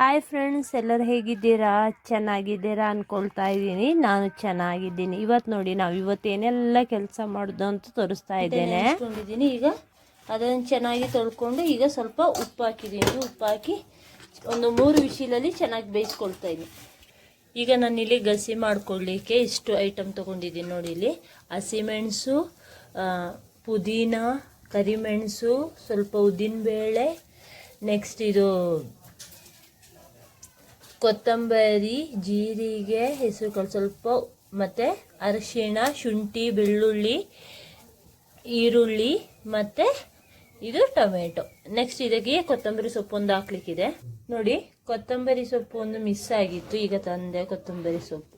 Hi friends ಎಲ್ಲರು ಹೇಗಿದ್ದೀರಾ? ಚೆನ್ನಾಗಿದ್ದೀರಾ ಅಂದ್ಕೊಳ್ತಾ ಇದ್ದೀನಿ. ನಾನು ಚೆನ್ನಾಗಿದ್ದೀನಿ. ಇವತ್ತು ನೋಡಿ ನಾವು ಇವತ್ತು ಏನೆಲ್ಲ ಕೆಲಸ ಮಾಡೋದು ಅಂತ ತೋರಿಸ್ತಾ ಇದ್ದೇನೆ. ಈಗ ಅದನ್ನು ಚೆನ್ನಾಗಿ ತೊಳ್ಕೊಂಡು ಈಗ ಸ್ವಲ್ಪ ಉಪ್ಪು ಹಾಕಿದ್ದೀನಿ. ಉಪ್ಪು ಹಾಕಿ ಒಂದು ಮೂರು ವಿಶೀಲಲ್ಲಿ ಚೆನ್ನಾಗಿ ಬೇಯಿಸ್ಕೊಳ್ತಾ ಇದ್ದೀನಿ. ಈಗ ನಾನು ಇಲ್ಲಿ ಗಸಿ ಮಾಡ್ಕೊಳ್ಳಿಕ್ಕೆ ಇಷ್ಟು ಐಟಮ್ ತೊಗೊಂಡಿದ್ದೀನಿ ನೋಡಿ ಇಲ್ಲಿ. ಹಸಿಮೆಣಸು ಪುದೀನ ಕರಿಮೆಣಸು ಸ್ವಲ್ಪ ಉದ್ದಿನಬೇಳೆ ನೆಕ್ಸ್ಟ್ ಇದು ಕೊತ್ತಂಬರಿ, ಜೀರಿಗೆ ಹೆಸರುಕಾಳು ಸ್ವಲ್ಪ ಮತ್ತು ಅರಿಶಿಣ, ಶುಂಠಿ, ಬೆಳ್ಳುಳ್ಳಿ, ಈರುಳ್ಳಿ ಮತ್ತು ಇದು ಟೊಮೆಟೊ. ನೆಕ್ಸ್ಟ್ ಇದಕ್ಕೆ ಕೊತ್ತಂಬರಿ ಸೊಪ್ಪು ಒಂದು ಹಾಕ್ಲಿಕ್ಕಿದೆ. ನೋಡಿ, ಕೊತ್ತಂಬರಿ ಸೊಪ್ಪು ಒಂದು ಮಿಸ್ ಆಗಿತ್ತು. ಈಗ ತಂದೆ ಕೊತ್ತಂಬರಿ ಸೊಪ್ಪು.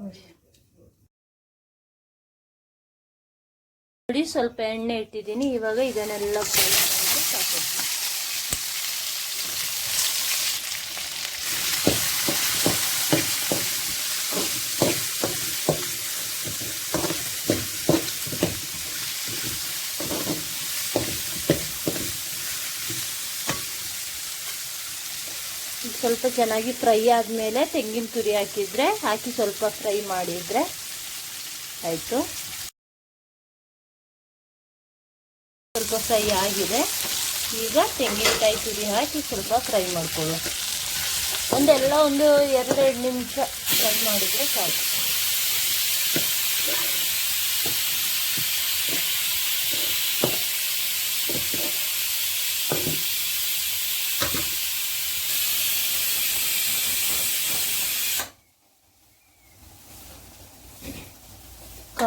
ನೋಡಿ. ಸ್ವಲ್ಪ ಎಣ್ಣೆ ಇಟ್ಟಿದ್ದೀನಿ. ಇವಾಗ ಇದನ್ನೆಲ್ಲ ಸಾಕು ಸ್ವಲ್ಪ ಚೆನ್ನಾಗಿ ಫ್ರೈ ಆದಮೇಲೆ ತೆಂಗಿನ ತುರಿ ಹಾಕಿದರೆ, ಹಾಕಿ ಸ್ವಲ್ಪ ಫ್ರೈ ಮಾಡಿದರೆ ಆಯಿತು. ಸ್ವಲ್ಪ ಫ್ರೈ ಆಗಿದೆ. ಈಗ ತೆಂಗಿನಕಾಯಿ ತುರಿ ಹಾಕಿ ಸ್ವಲ್ಪ ಫ್ರೈ ಮಾಡ್ಕೊಳ್ಳೋ ಒಂದೆಲ್ಲ ಒಂದು ಎರಡೆರಡು ನಿಮಿಷ ಫ್ರೈ ಮಾಡಿದರೆ ಸಾಕು.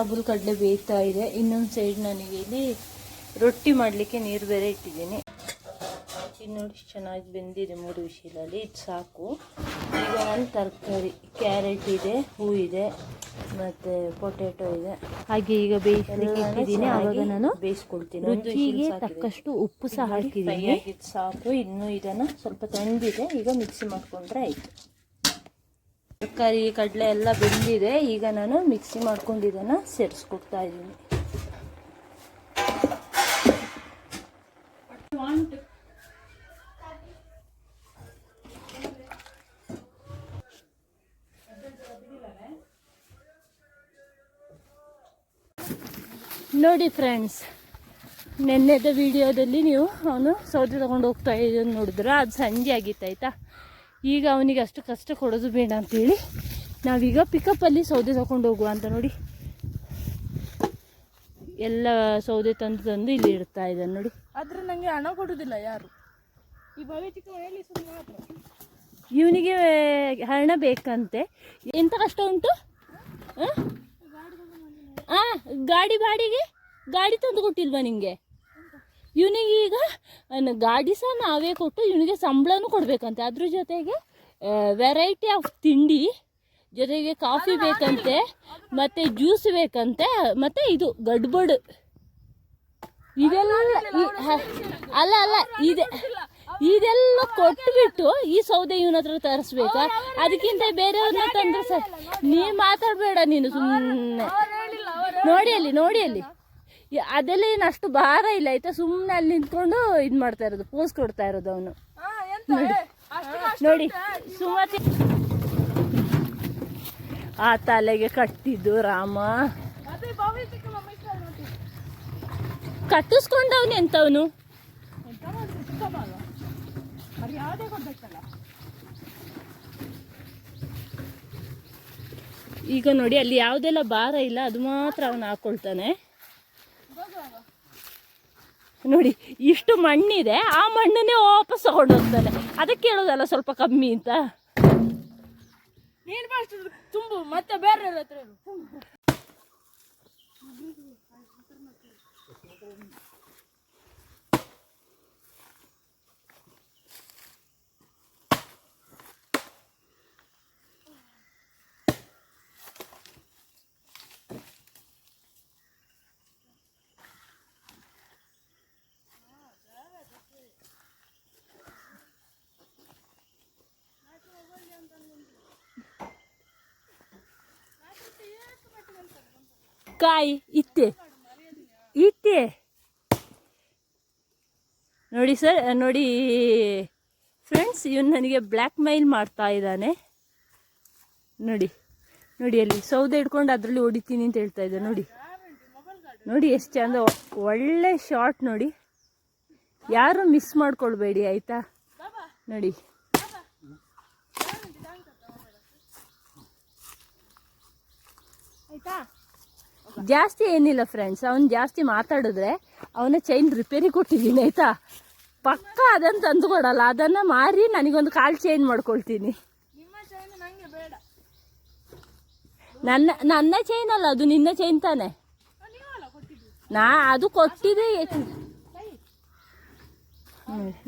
ಕಾಬೂಲ್ ಕಡಲೆ ಬೇಯ್ತಾ ಇದೆ. ಇನ್ನೊಂದು ಸೈಡ್ ನನಗೆ ಇಲ್ಲಿ ರೊಟ್ಟಿ ಮಾಡಲಿಕ್ಕೆ ನೀರು ಬೇರೆ ಇಟ್ಟಿದ್ದೀನಿ. ನೋಡಿ ಚೆನ್ನಾಗಿ ಬೆಂದಿದೆ ಮೂರು ವಿಷಯದಲ್ಲಿ ಇದು ಸಾಕು. ಈಗ ಒಂದು ತರಕಾರಿ ಕ್ಯಾರೆಟ್ ಇದೆ ಹೂ ಇದೆ ಮತ್ತೆ ಪೊಟ್ಯಾಟೊ ಇದೆ. ಹಾಗೆ ಈಗ ಬೇಯಿಸಲಿಕ್ಕೆ ಇಟ್ಟಿದ್ದೀನಿ. ಆವಾಗ ನಾನು ಬೇಯಿಸ್ಕೊಳ್ತೀನಿ. ರುಚಿಗೆ ತಕ್ಕಷ್ಟು ಉಪ್ಪು ಸಹ ಹಾಕಿದ್ದೀನಿ. ಸಾಕು. ಇನ್ನು ಇದನ್ನು ಸ್ವಲ್ಪ ತಂದಿದೆ. ಈಗ ಮಿಕ್ಸಿ ಮಾಡ್ಕೊಂಡ್ರೆ ಆಯಿತು. ತರಕಾರಿ, ಕಡಲೆ ಎಲ್ಲ ಬೆಂದಿದೆ. ಈಗ ನಾನು ಮಿಕ್ಸಿ ಮಾಡ್ಕೊಂಡು ಇದನ್ನು ಸೇರಿಸ್ಕೊಡ್ತಾ ಇದ್ದೀನಿ. ನೋಡಿ ಫ್ರೆಂಡ್ಸ್, ನೆನ್ನೆದ ವಿಡಿಯೋದಲ್ಲಿ ನೀವು ಅವನು ಸೌದೆ ತಗೊಂಡು ಹೋಗ್ತಾ ಇದ್ದ ನೋಡಿದ್ರೆ? ಅದು ಸಂಜೆ ಆಗಿತ್ತು, ಆಯಿತಾ? ಈಗ ಅವನಿಗೆ ಅಷ್ಟು ಕಷ್ಟ ಕೊಡೋದು ಬೇಡ ಅಂತೇಳಿ ನಾವೀಗ ಪಿಕಪ್ಪಲ್ಲಿ ಸೌದೆ ತಗೊಂಡು ಹೋಗುವ ಅಂತ ನೋಡಿ. ಎಲ್ಲ ಸೌದೆ ತಂದು ತಂದು ಇಲ್ಲಿ ಇಡ್ತಾ ಇದ್ದಾನೆ ನೋಡಿ. ಆದರೆ ನನಗೆ ಹಣ ಕೊಡೋದಿಲ್ಲ ಯಾರು? ಈ ಭವಿಷ್ಯಕ್ಕೆ ಹೇಳಿ ಇವನಿಗೆ ಹಣ ಬೇಕಂತೆ. ಎಂತ ಕಷ್ಟ ಉಂಟು? ಹಾಂ? ಗಾಡಿ ಬಾಡಿಗೆ? ಗಾಡಿ ತಂದು ಕೊಟ್ಟಿಲ್ವಾ ನಿಂಗೆ? ಇವನಿಗೆ ಈಗ ಗಾಡಿ ಸಹ ನಾವೇ ಕೊಟ್ಟು ಇವನಿಗೆ ಸಂಬಳನೂ ಕೊಡಬೇಕಂತೆ. ಅದ್ರ ಜೊತೆಗೆ ವೆರೈಟಿ ಆಫ್ ತಿಂಡಿ ಜೊತೆಗೆ ಕಾಫಿ ಬೇಕಂತೆ ಮತ್ತೆ ಜ್ಯೂಸ್ ಬೇಕಂತೆ ಮತ್ತೆ ಇದು ಗಡ್ಬಡ್. ಇದೆಲ್ಲ ಅಲ್ಲ ಅಲ್ಲ ಇದೆ. ಇದೆಲ್ಲ ಕೊಟ್ಬಿಟ್ಟು ಈ ಸೌದೆ ಇವನ ಹತ್ರ ತರಿಸ್ಬೇಕಾ? ಅದಕ್ಕಿಂತ ಬೇರೆಯವ್ರನ್ನ ತಂದ್ರೆ ಸರ್ ನೀ ಮಾತಾಡಬೇಡ ನೀನು ಸುಮ್ಮನೆ ನೋಡಿ ಅಲ್ಲಿ ನೋಡಿ ಅಲ್ಲಿ. ಅದೆಲ್ಲ ಏನು ಅಷ್ಟು ಭಾರ ಇಲ್ಲ ಆಯ್ತಾ? ಸುಮ್ಮನೆ ಅಲ್ಲಿ ನಿಂತ್ಕೊಂಡು ಇದು ಮಾಡ್ತಾ ಇರೋದು ಪೋಸ್ ಕೊಡ್ತಾ ಇರೋದು ಅವನು. ನೋಡಿ ಸುಮತಿ. ಆ ತಲೆಗೆ ಕಟ್ಟಿದ್ದು ರಾಮ. ಕಟ್ಟಿಸ್ಕೊಂಡವನು ಎಂತವನು ಈಗ ನೋಡಿ ಅಲ್ಲಿ ಯಾವುದೆಲ್ಲ ಭಾರ ಇಲ್ಲ ಅದು ಮಾತ್ರ ಅವನು ಹಾಕೊಳ್ತಾನೆ. ನೋಡಿ, ಇಷ್ಟು ಮಣ್ಣಿದೆ, ಆ ಮಣ್ಣನ್ನೇ ವಾಪಸ್ ತಗೊಂಡು ಹೋಗ್ತಾನೆ. ಅದಕ್ಕೆ ಹೇಳೋದಲ್ಲ ಸ್ವಲ್ಪ ಕಮ್ಮಿ ಅಂತ. ನೀನು ತುಂಬು, ಮತ್ತೆ ಬೇರೆ ಕಾಯಿ ಇತ್ತೆ ಇತ್ತೆ ನೋಡಿ ಸರ್, ನೋಡಿ ಫ್ರೆಂಡ್ಸ್ ಇವನು ನನಗೆ ಬ್ಲ್ಯಾಕ್ ಮೈಲ್ ಮಾಡ್ತಾ ಇದ್ದಾನೆ. ನೋಡಿ ನೋಡಿ ಅಲ್ಲಿ ಸೌದೆ ಹಿಡ್ಕೊಂಡು ಅದರಲ್ಲಿ ಹೊಡಿತೀನಿ ಅಂತ ಹೇಳ್ತಾ ಇದ್ದೆ ನೋಡಿ. ನೋಡಿ ಎಷ್ಟು ಚಂದ, ಒಳ್ಳೆ ಶಾರ್ಟ್ ನೋಡಿ. ಯಾರು ಮಿಸ್ ಮಾಡ್ಕೊಳ್ಬೇಡಿ, ಆಯಿತಾ? ನೋಡಿ. ಆಯ್ತಾ? ಜಾಸ್ತಿ ಏನಿಲ್ಲ ಫ್ರೆಂಡ್ಸ್ ಅವ್ನು ಜಾಸ್ತಿ ಮಾತಾಡಿದ್ರೆ ಅವನ ಚೈನ್ ರಿಪೇರಿ ಕೊಟ್ಟಿದ್ದೀನಿ ಆಯಿತಾ? ಪಕ್ಕ ಅದನ್ನು ತಂದು ಕೊಡಲ್ಲ. ಅದನ್ನು ಮಾರಿ ನನಗೊಂದು ಕಾಲು ಚೈನ್ ಮಾಡ್ಕೊಳ್ತೀನಿ. ನನ್ನ ನನ್ನ ಚೈನ್ ಅಲ್ಲ ಅದು ನಿನ್ನ ಚೈನ್ ತಾನೆ. ನಾ ಅದು ಕೊಟ್ಟಿದೆ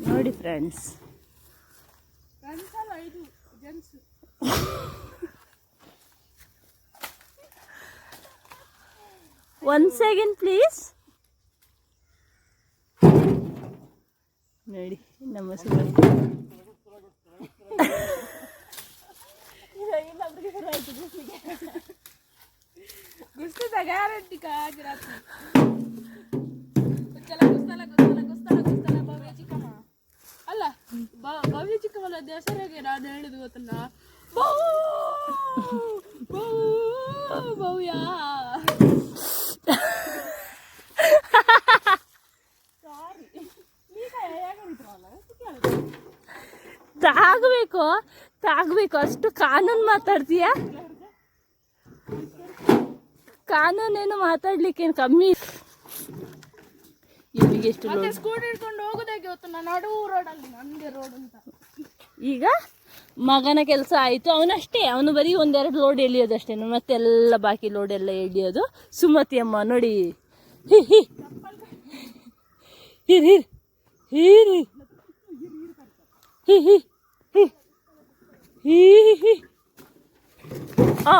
ನೋಡಿ ಫ್ರೆಂಡ್ಸ್ ಫ್ರೆಂಡ್ಸ್ ಅಲ್ಲ ಇದು ಜೆಂಟ್ಸ್ ಒನ್ ಸೆಕೆಂಡ್ ಪ್ಲೀಸ್ ನೋಡಿ ನಮ್ಮ ಸುಮನ್ ಗುಸ್ತದ ಗ್ಯಾರಂಟಿ ಕಾಗಿರಾತು ಕುಚ್ಚಲ ಕುಸ್ತಲ ಸೆಕೆಂಡ್ ಪ್ಲೀಸ್ ನೋಡಿ ನಮ್ಮ ಚಿಕ್ಕಮ್ಮ. ಅಲ್ಲ ಬ- ಭವ್ಯ ಚಿಕ್ಕಮ್ಮನ ಹೆಸರಿಗೆ ನಾನು ಹೇಳುದು ಗೊತ್ತಲ್ಲ? ಬೌ ಬೌ ಭವ್ಯ ಸಾರಿ ಈಗ ಹೇಗೆ ನಿಂತ್ರಲ್ಲ ತಾಗಬೇಕು ತಾಗಬೇಕು. ಅಷ್ಟು ಕಾನೂನು ಮಾತಾಡ್ತೀಯ? ಕಾನೂನೇನು ಮಾತಾಡ್ಲಿಕ್ಕೇನು ಕಮ್ಮಿ? ಎಷ್ಟು ಸ್ಕೂಟಿ ಹಿಡ್ಕೊಂಡು ಹೋಗೋದಾಗೆ ಗೊತ್ತು? ನಾನು ನಡು ರೋಡಲ್ಲಿ ನಂದೇ ರೋಡ್ ಅಂತ. ಈಗ ಮಗನ ಕೆಲಸ ಆಯಿತು. ಅವನಷ್ಟೇ ಅವನು ಬರೀ ಒಂದೆರಡು ಲೋಡ್ ಎಳಿಯೋದಷ್ಟೇ. ಮತ್ತೆಲ್ಲ ಬಾಕಿ ಲೋಡ್ ಎಲ್ಲ ಎಳಿಯೋದು. ಸುಮತಿ ಅಮ್ಮ ನೋಡಿ. ಹಿ ಹಿ. Here here. ಹಿ ಹಿ ಹಿ ಹಿ ಹಿ ಆ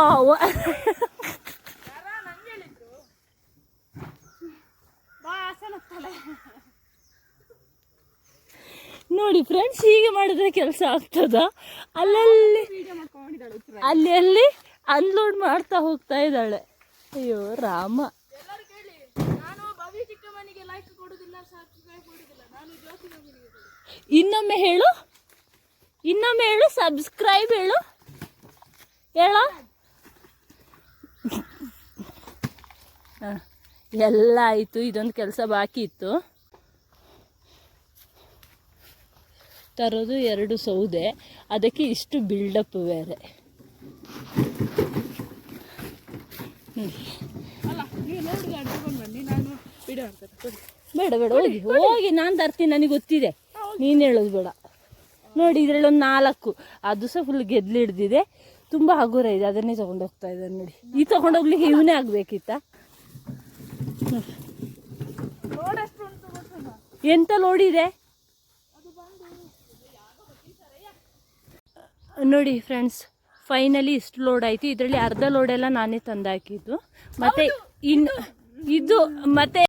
ನೋಡಿ ಫ್ರೆಂಡ್ಸ್ ಹೀಗೆ ಮಾಡಿದ್ರೆ ಕೆಲಸ ಆಗ್ತದ? ಅಲ್ಲಲ್ಲಿ ಅಲ್ಲಿ ಅಲ್ಲಿ ಅನ್ಲೋಡ್ ಮಾಡ್ತಾ ಹೋಗ್ತಾ ಇದ್ದಾಳೆ. ಅಯ್ಯೋ ರಾಮ. ಇನ್ನೊಮ್ಮೆ ಹೇಳು. ಇನ್ನೊಮ್ಮೆ ಹೇಳು ಸಬ್ಸ್ಕ್ರೈಬ್ ಹೇಳು. ಹೇಳ. ಎಲ್ಲ ಆಯಿತು ಇದೊಂದು ಕೆಲಸ ಬಾಕಿ ಇತ್ತು. ತರೋದು ಎರಡು ಸೌದೆ ಅದಕ್ಕೆ ಇಷ್ಟು ಬಿಲ್ಡಪ್ ಬೇರೆ. ಬೇಡ ಬೇಡ ಹೋಗಿ ಹೋಗಿ ನಾನು ತರ್ತೀನಿ ನನಗೆ ಗೊತ್ತಿದೆ. ನೀನು ಹೇಳೋದು ಬೇಡ. ನೋಡಿ, ಇದರಲ್ಲಿ ಒಂದು ನಾಲ್ಕು. ಅದು ಸಹ ಫುಲ್ ಗೆದ್ಲು ಹಿಡ್ದಿದೆ. ತುಂಬ ಹಗುರ ಇದೆ. ಅದನ್ನೇ ಹೋಗ್ತಾ ಇದ್ದಾನೆ ನೋಡಿ. ಈ ತಗೊಂಡೋಗ್ಲಿಕ್ಕೆ ಇವನೇ ಆಗಬೇಕಿತ್ತ? ಎಂತ ನೋಡಿದೆ ನೋಡಿ ಫ್ರೆಂಡ್ಸ್ ಫೈನಲಿ ಇಷ್ಟು ಲೋಡ್ ಆಯಿತು. ಇದರಲ್ಲಿ ಅರ್ಧ ಲೋಡೆಲ್ಲ ನಾನೇ ತಂದಾಕಿದ್ದು ಮತ್ತೆ ಇನ್ನು ಇದು, ಮತ್ತೆ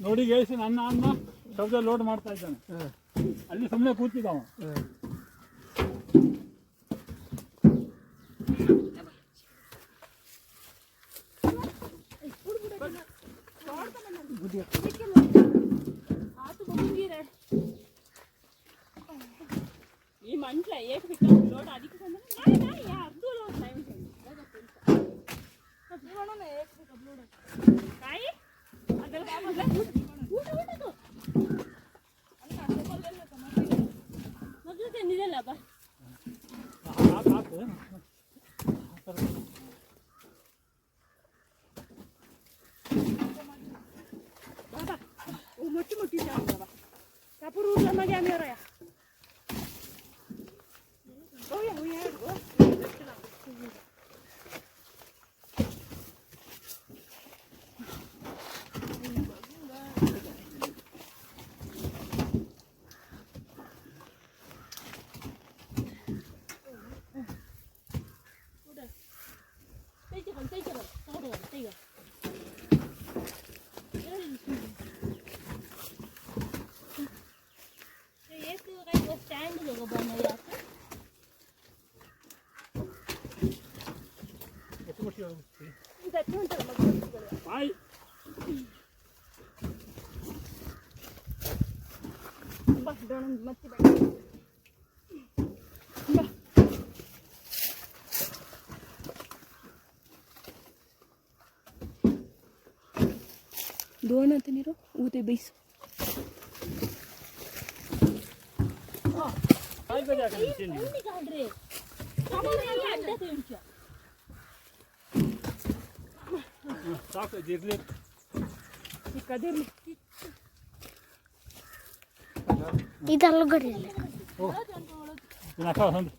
ನೋಡಿ ಗೇಸಿ ನನ್ನ ಅನ್ನ ಶಬ್ದ ಲೋಡ್ ಮಾಡ್ತಾ ಇದ್ದಾನೆ. ಅಲ್ಲಿ ಸುಮ್ಮನೆ ಕೂತಿದ್ದಾವ. ya mi hora. はい。バスドラム待ってばいい。doon natin niro ute base ay ba da kan Çok edirli. Dikkat edin. İdarlı görelim. Oh. Bir nakal sandım.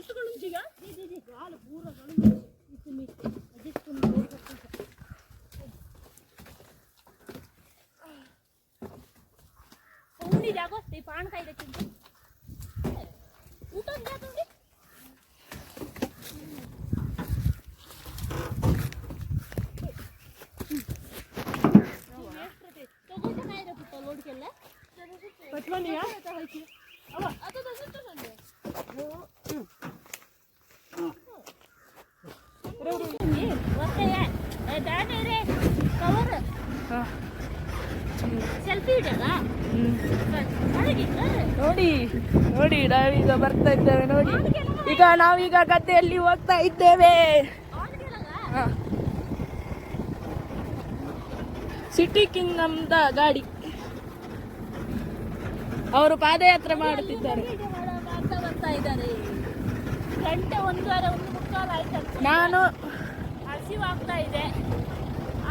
పొట్టు కొలించిగా గాలి పూర ఉండి దాకో ఈ పానకాయ తెచ్చింది ఉంటుంది కాకుండా ತಗೊಂಡ ನೋಡಿ ನಾವೀಗ ಬರ್ತಾ ಇದ್ದೇವೆ ನೋಡಿ. ಈಗ ನಾವೀಗ ಗದ್ದೆಯಲ್ಲಿ ಹೋಗ್ತಾ ಇದ್ದೇವೆ. ಸಿಟಿ ಕಿಂಗ್ ನಮ್ದ ಗಾಡಿ. ಅವರು ಪಾದಯಾತ್ರೆ ಮಾಡುತ್ತಿದ್ದಾರೆ. ಗಂಟೆ ಒಂದೂವರೆ ಒಂದು ಮುಕ್ಕಾಲು ಆಯ್ತು ನಾನು ಹಸಿವಾಗ್ತಾ ಇದೆ.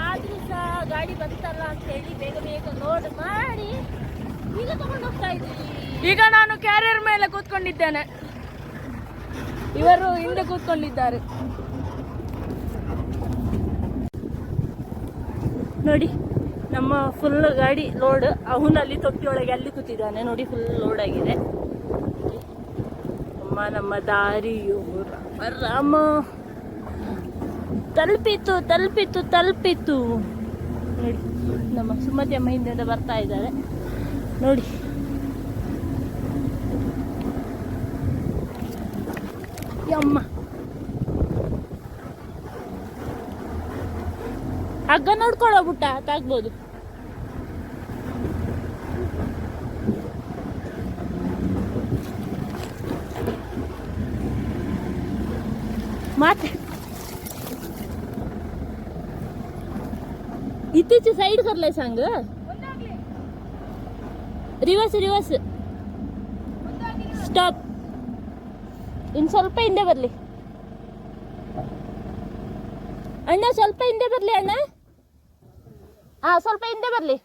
ಆದ್ರೂ ಸಹ ಗಾಡಿ ಬಂತಲ್ಲ ಅಂತ ಹೇಳಿ ಬೇಗ ಬೇಗ ಲೋಡ್ ಮಾಡಿ ಈಗ ತಗೊಂಡು ಹೋಗ್ತಾ ಇದ್ದೀವಿ. ಈಗ ನಾನು ಕ್ಯಾರಿಯರ್ ಮೇಲೆ ಕೂತ್ಕೊಂಡಿದ್ದೇನೆ. ಇವರು ಹಿಂದೆ ಕೂತ್ಕೊಂಡಿದ್ದಾರೆ. ನೋಡಿ, ನಮ್ಮ ಫುಲ್ ಗಾಡಿ ಲೋಡ್ ಅವನಲ್ಲಿ ತೊಟ್ಟಿಯೊಳಗೆ ಅಲ್ಲಿ ಕೂತಿದ್ದಾನೆ. ನೋಡಿ ಫುಲ್ ಲೋಡ್ ಆಗಿದೆ. ಅಮ್ಮ, ನಮ್ಮ ದಾರಿಯು ರಾಮ ತಲುಪಿತು ತಲುಪಿತು ತಲುಪಿತು ನೋಡಿ, ನಮ್ಮ ಸುಮತಿ ಅಮ್ಮ ಹಿಂದೆ ಬರ್ತಾ ಇದ್ದಾರೆ. ನೋಡಿ. ಯಮ್ಮ. ಹಗ್ಗ ನೋಡ್ಕೊಳ್ಳೋ ಬುಟ್ಟ ತಾಗ್ಬೋದು. ಮತ್ತೆ ಇತ್ತೀಚೆ ಸೈಡ್ ಕರ್ಲೇ ಸಾಂಗ್? Reverse reverse. ಇನ್ನು ಸ್ವಲ್ಪ ಹಿಂದೆ ಬರಲಿ. ಅಣ್ಣ, ಸ್ವಲ್ಪ ಹಿಂದೆ ಬರಲಿ ಅಣ್ಣ. ಹಾಂ ಸ್ವಲ್ಪ ಹಿಂದೆ ಬರಲಿ.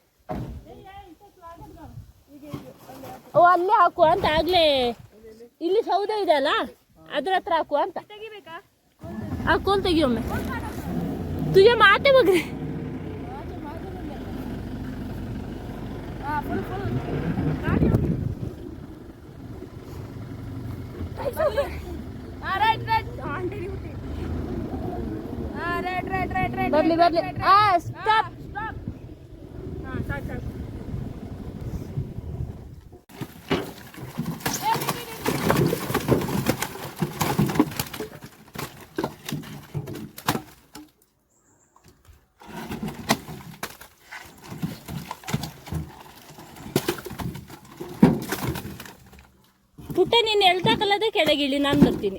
ಓ, ಅಲ್ಲೇ ಹಾಕು ಅಂತ ಆಗಲೇ. ಇಲ್ಲಿ ಸೌದೆ ಇದೆ ಅಲ್ಲ? ಅದ್ರ ಹತ್ರ ಹಾಕು ಅಂತ. ಆ, ಕೋಲ್ ತೆಗಿಯೊಮ್ಮೆ ತುಜೆ ಮಾತೆ ಬಗ್ರಿ ಬರ್ಲಿ ಬರ್ಲಿ. ಆ ಸ್ಟಾಪ್ ಪುಟ್ಟ ನೀನು ಹೇಳ್ತಾ ಕಲದ ಕೆಳಗಿಳಿ ನಾನು ಬರ್ತೀನಿ.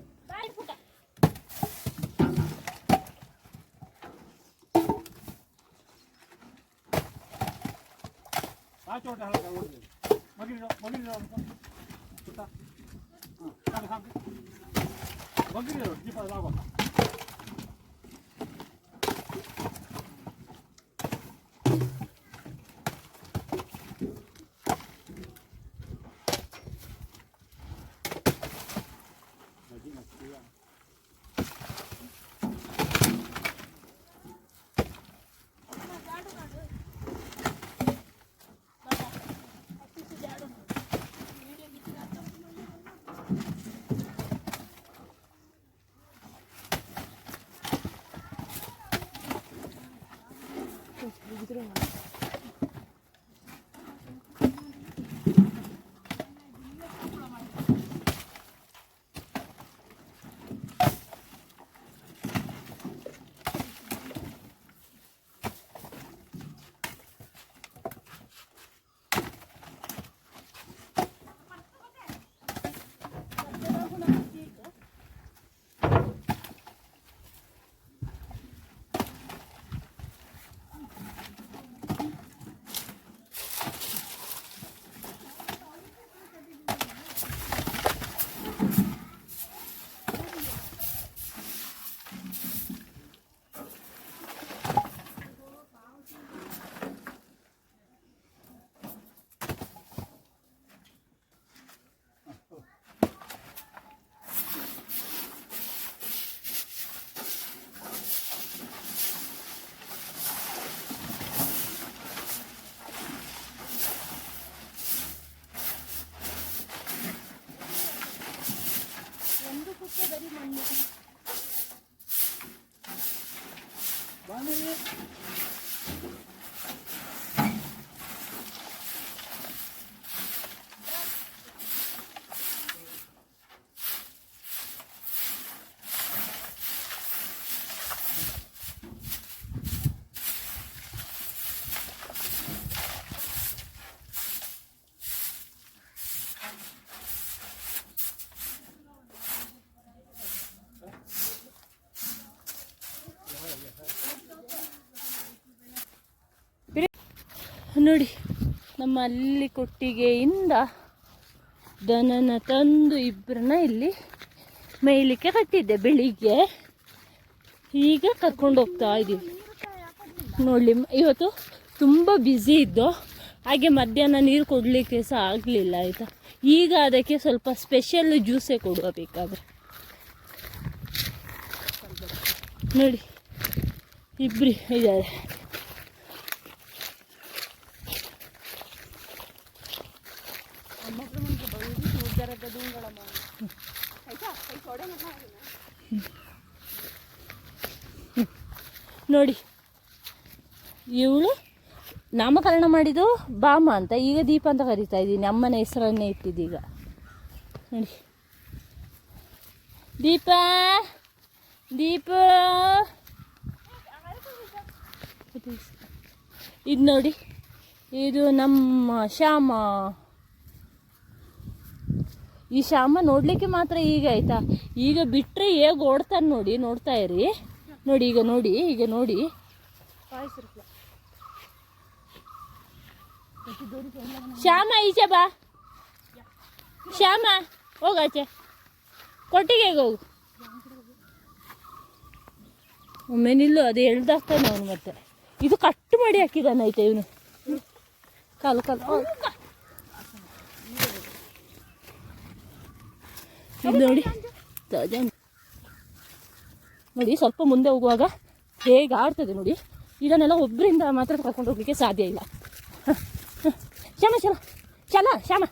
ಮೊಬೈಲ್ ಬರೀ ಕಡ್ದು kadar anne. Bana ne? ನಮ್ಮ ಅಲ್ಲಿ ಕೊಟ್ಟಿಗೆಯಿಂದ ದನನ ತಂದು ಇಬ್ಬರನ್ನ ಇಲ್ಲಿ ಮೇಯ್ಲಿಕ್ಕೆ ಕಟ್ಟಿದ್ದೆ ಬೆಳಿಗ್ಗೆ. ಈಗ ಕರ್ಕೊಂಡು ಹೋಗ್ತಾ ಇದ್ದೀವಿ ನೋಡಲಿ, ಇವತ್ತು ತುಂಬ ಬ್ಯುಸಿ ಇದ್ದು, ಹಾಗೆ ಮಧ್ಯಾಹ್ನ ನೀರು ಕೊಡಲಿಕ್ಕೆ ಸಹ ಆಗಲಿಲ್ಲ, ಆಯಿತಾ? ಈಗ ಅದಕ್ಕೆ ಸ್ವಲ್ಪ ಸ್ಪೆಷಲ್ ಜ್ಯೂಸೇ ಕೊಡುವ ನೋಡಿ ಇಬ್ಬರಿ ಇದ್ದಾರೆ. ನೋಡಿ, ಇವಳು ನಾಮಕರಣ ಮಾಡಿದ್ದು ಬಾಮ ಅಂತ. ಈಗ ದೀಪ ಅಂತ ಕರಿತಾ ಇದ್ದೀನಿ. ಅಮ್ಮನ ಹೆಸರನ್ನೇ ಇಟ್ಟಿದ್ದೀಗ ನೋಡಿ. ದೀಪ ದೀಪ. ಇದು ನೋಡಿ, ಇದು ನಮ್ಮ ಶ್ಯಾಮ. ಈ ಶ್ಯಾಮ ನೋಡಲಿಕ್ಕೆ ಮಾತ್ರ ಈಗ ಆಯ್ತಾ? ಈಗ ಬಿಟ್ಟರೆ ಹೇಗೆ ಓಡ್ತಾನೆ ನೋಡಿ, ನೋಡ್ತಾ ಇರಿ. ನೋಡಿ, ಈಗ ನೋಡಿ ಈಗ ನೋಡಿ. ಶ್ಯಾಮ, ಈಚೆ ಬಾ. ಶ್ಯಾಮ ಹೋಗಾಚೆ ಕೊಟ್ಟಿಗೆ ಹೋಗು ಒಮ್ಮೆ ನಿಲ್ಲು, ಅದು ಎಳ್ದಾಗ್ತಾನೆ ಅವನು ಮತ್ತೆ. ಇದು ಕಟ್ ಮಾಡಿ ಹಾಕಿದಾನೈತೆ ಇವನು? ಕಾಲು ಕಾಲು ಓ, ಕ- ನೋಡಿ. ನೋಡಿ, ಸ್ವಲ್ಪ ಮುಂದೆ ಹೋಗುವಾಗ ಹೇಗೆ ಆಡ್ತದೆ ನೋಡಿ. ಇದನ್ನೆಲ್ಲ ಒಬ್ಬರಿಂದ ಮಾತ್ರ ಕರ್ಕೊಂಡು ಹೋಗ್ಲಿಕ್ಕೆ ಸಾಧ್ಯ ಇಲ್ಲ. ಶ್ಯಾಮ ಶ್ಯಾಮ. ಶ್ಯಾಮ ಶ್ಯಾಮ.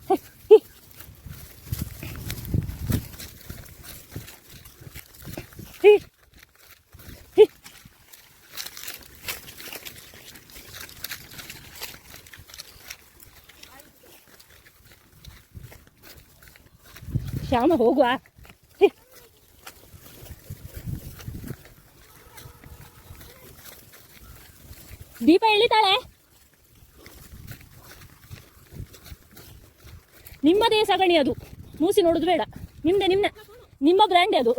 ಶ್ಯಾಮ ಹೋಗುವ. ದೀಪ ಎಳಿತಾಳೆ. ನಿಮ್ಮದೇ ಸಗಣಿ ಅದು. ಮೂಸಿ ನೋಡುದು ಬೇಡ. ನಿಮ್ದೆ ನಿಮ್ಮ ನಿಮ್ಮ ಬ್ರ್ಯಾಂಡ್ ಅದು.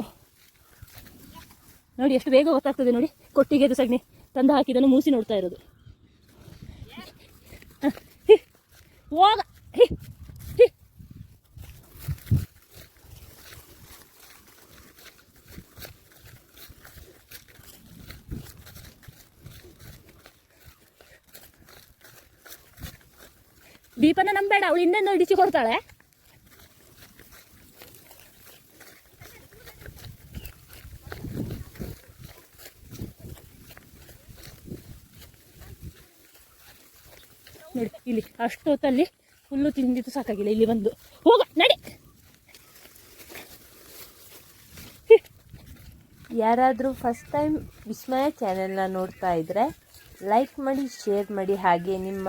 ನೋಡಿ ಎಷ್ಟು ಬೇಗ ಗೊತ್ತಾಗ್ತದೆ ನೋಡಿ. ಕೊಟ್ಟಿಗೆ ಅದು ಸಗಣಿ. ತಂದು ಹಾಕಿದನ್ನು ಮೂಸಿ ನೋಡ್ತಾ ಇರೋದು. ಹೋಗ ಹಿ, ಹಿ. ನಂಬೇಡ ಅವಳು ಇನ್ನೊಂದು ಹಿಡಿಸಿ ಕೊಡ್ತಾಳೆ. ನೋಡಿ, ಇಲ್ಲಿ ಅಷ್ಟೊತ್ತಲ್ಲಿ ಹುಲ್ಲು ತಿಂದಿದ್ದು ಸಾಕಾಗಿಲ್ಲ, ಇಲ್ಲಿ ಬಂದು. ಹೋಗ, ನಡಿ. ಯಾರಾದರೂ ಫಸ್ಟ್ ಟೈಮ್ ವಿಸ್ಮಯ ಚಾನೆಲ್ನ ನೋಡ್ತಾ ಇದ್ದರೆ ಲೈಕ್ ಮಾಡಿ ಶೇರ್ ಮಾಡಿ, ಹಾಗೆ ನಿಮ್ಮ